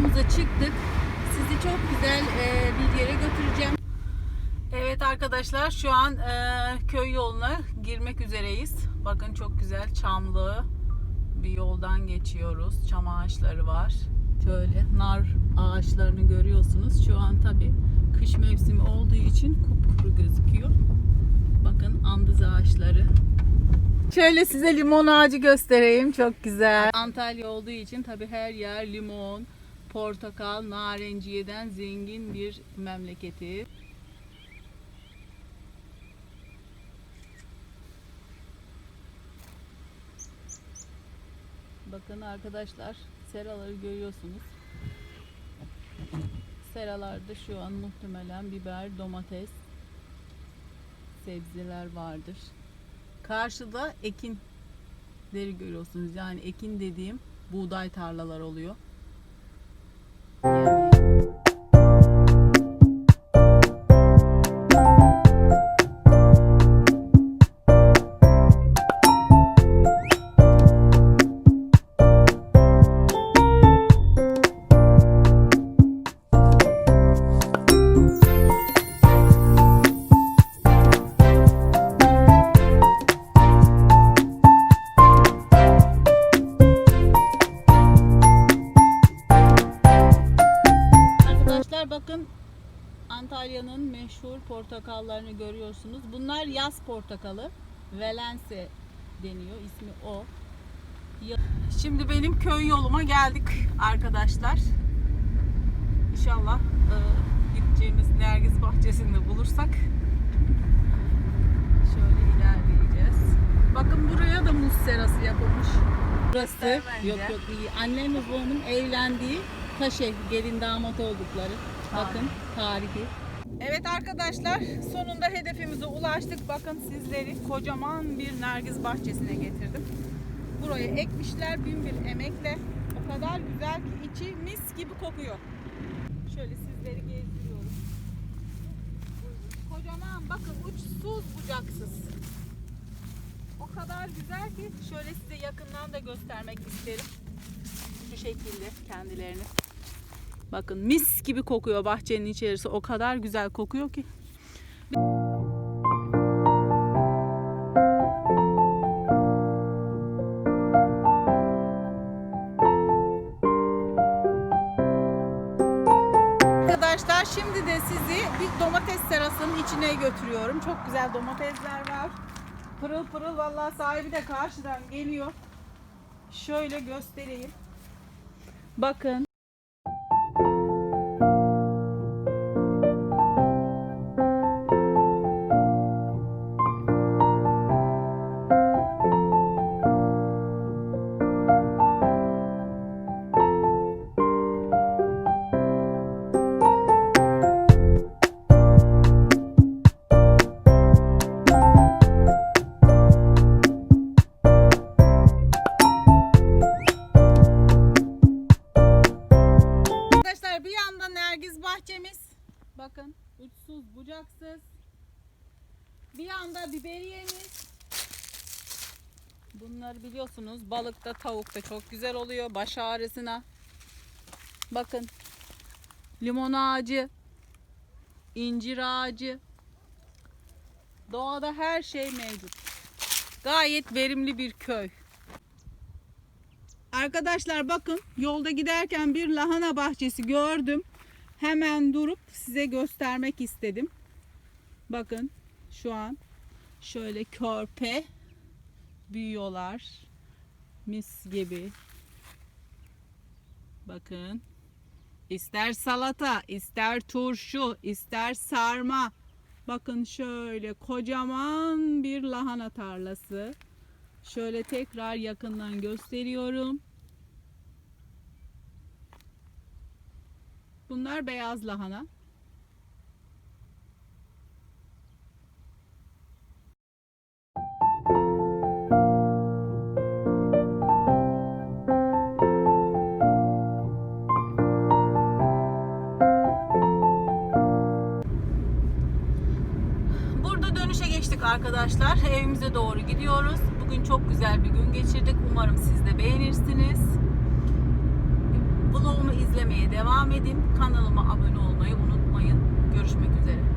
yolumuza çıktık. Sizi çok güzel e, bir yere götüreceğim. Evet arkadaşlar şu an e, köy yoluna girmek üzereyiz. Bakın çok güzel çamlı bir yoldan geçiyoruz. Çam ağaçları var. Şöyle nar ağaçlarını görüyorsunuz. Şu an tabi kış mevsimi olduğu için kupkuru gözüküyor. Bakın andız ağaçları. Şöyle size limon ağacı göstereyim. Çok güzel. Antalya olduğu için tabi her yer limon, portakal, narenciyeden zengin bir memleketi. Bakın arkadaşlar seraları görüyorsunuz. Seralarda şu an muhtemelen biber, domates, sebzeler vardır. Karşıda ekinleri görüyorsunuz. Yani ekin dediğim buğday tarlalar oluyor. Yani Arkadaşlar Antalya'nın meşhur portakallarını görüyorsunuz. Bunlar yaz portakalı. Valence deniyor. ismi o. Şimdi benim köy yoluma geldik arkadaşlar. İnşallah e, gideceğimiz Nergiz bahçesinde bulursak şöyle ilerleyeceğiz. Bakın buraya da muz serası yapılmış. Burası yok yok iyi. Annem ve babamın evlendiği taş ev, gelin damat oldukları. Bakın tarihi. Evet arkadaşlar sonunda hedefimize ulaştık. Bakın sizleri kocaman bir nergiz bahçesine getirdim. Buraya ekmişler bin bir emekle. O kadar güzel ki içi mis gibi kokuyor. Şöyle sizleri gezdiriyorum. Kocaman bakın uçsuz bucaksız. O kadar güzel ki şöyle size yakından da göstermek isterim. Şu şekilde kendilerini. Bakın mis gibi kokuyor bahçenin içerisi. O kadar güzel kokuyor ki. Arkadaşlar şimdi de sizi bir domates serasının içine götürüyorum. Çok güzel domatesler var. Pırıl pırıl vallahi sahibi de karşıdan geliyor. Şöyle göstereyim. Bakın. Arkadaşlar bir yanda Nergiz bahçemiz. Bakın uçsuz bucaksız. Bir yanda biberiyemiz. Bunları biliyorsunuz balıkta tavukta çok güzel oluyor baş ağrısına. Bakın limon ağacı, incir ağacı. Doğada her şey mevcut. Gayet verimli bir köy. Arkadaşlar bakın yolda giderken bir lahana bahçesi gördüm. Hemen durup size göstermek istedim. Bakın şu an şöyle körpe büyüyorlar. Mis gibi. Bakın. İster salata, ister turşu, ister sarma. Bakın şöyle kocaman bir lahana tarlası. Şöyle tekrar yakından gösteriyorum. Bunlar beyaz lahana. Burada dönüşe geçtik arkadaşlar. Evimize doğru gidiyoruz. Bugün çok güzel bir gün geçirdik. Umarım siz de beğenirsiniz. Vlogumu izlemeye devam edin. Kanalıma abone olmayı unutmayın. Görüşmek üzere.